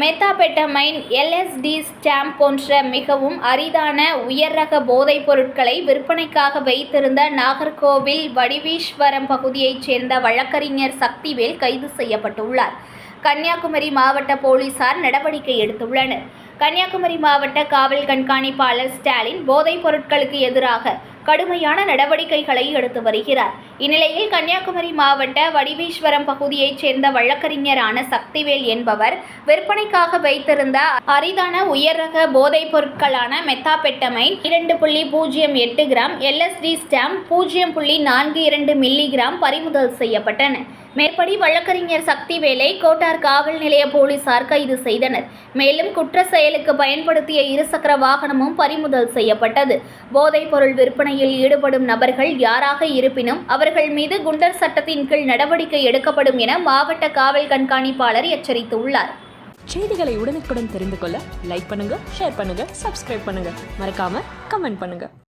Methamphetamine LSD stamp போன்ற மிகவும் அரிதான உயர் ரக போதைப் பொருட்களை விற்பனைக்காக வைத்திருந்த நாகர்கோவில் வடிவீஸ்வரம் பகுதியைச் சேர்ந்த வழக்கறிஞர் சக்திவேல் கைது செய்யப்பட்டுள்ளார். கன்னியாகுமரி மாவட்ட போலீசார் நடவடிக்கை எடுத்துள்ளனர். கன்னியாகுமரி மாவட்ட காவல் கண்காணிப்பாளர் ஸ்டாலின் போதைப் பொருட்களுக்கு எதிராக கடுமையான நடவடிக்கைகளை எடுத்து வருகிறார். இந்நிலையில் கன்னியாகுமரி மாவட்ட வடிவீஸ்வரம் பகுதியைச் சேர்ந்த வழக்கறிஞரான சக்திவேல் என்பவர் விற்பனைக்காக வைத்திருந்த அரிதான உயர் ரக போதைப் பொருட்களான மெத்தாபெட்டமைன் இரண்டு புள்ளி பூஜ்ஜியம் எட்டு கிராம் எல்எஸ்டி ஸ்டாம்ப் பூஜ்ஜியம் புள்ளி நான்கு இரண்டு மில்லிகிராம் பறிமுதல் செய்யப்பட்டன. மேற்படி வழக்கறிஞர் சக்திவேலை கோட்டார் காவல் நிலைய போலீசார் கைது செய்தனர். மேலும் குற்ற செயலுக்கு பயன்படுத்திய இருசக்கர வாகனமும் பறிமுதல் செய்யப்பட்டது. போதைப் பொருள் விற்பனையில் ஈடுபடும் நபர்கள் யாராக இருப்பினும் அவர்கள் மீது குண்டர் சட்டத்தின் கீழ் நடவடிக்கை எடுக்கப்படும் என மாவட்ட காவல் கண்காணிப்பாளர் எச்சரித்துள்ளார். செய்திகளை உடனுக்குடன் தெரிந்து கொள்ள லைக் பண்ணுங்க ஷேர் பண்ணுங்க சப்ஸ்கிரைப் பண்ணுங்க. மறக்காம கமெண்ட் பண்ணுங்க.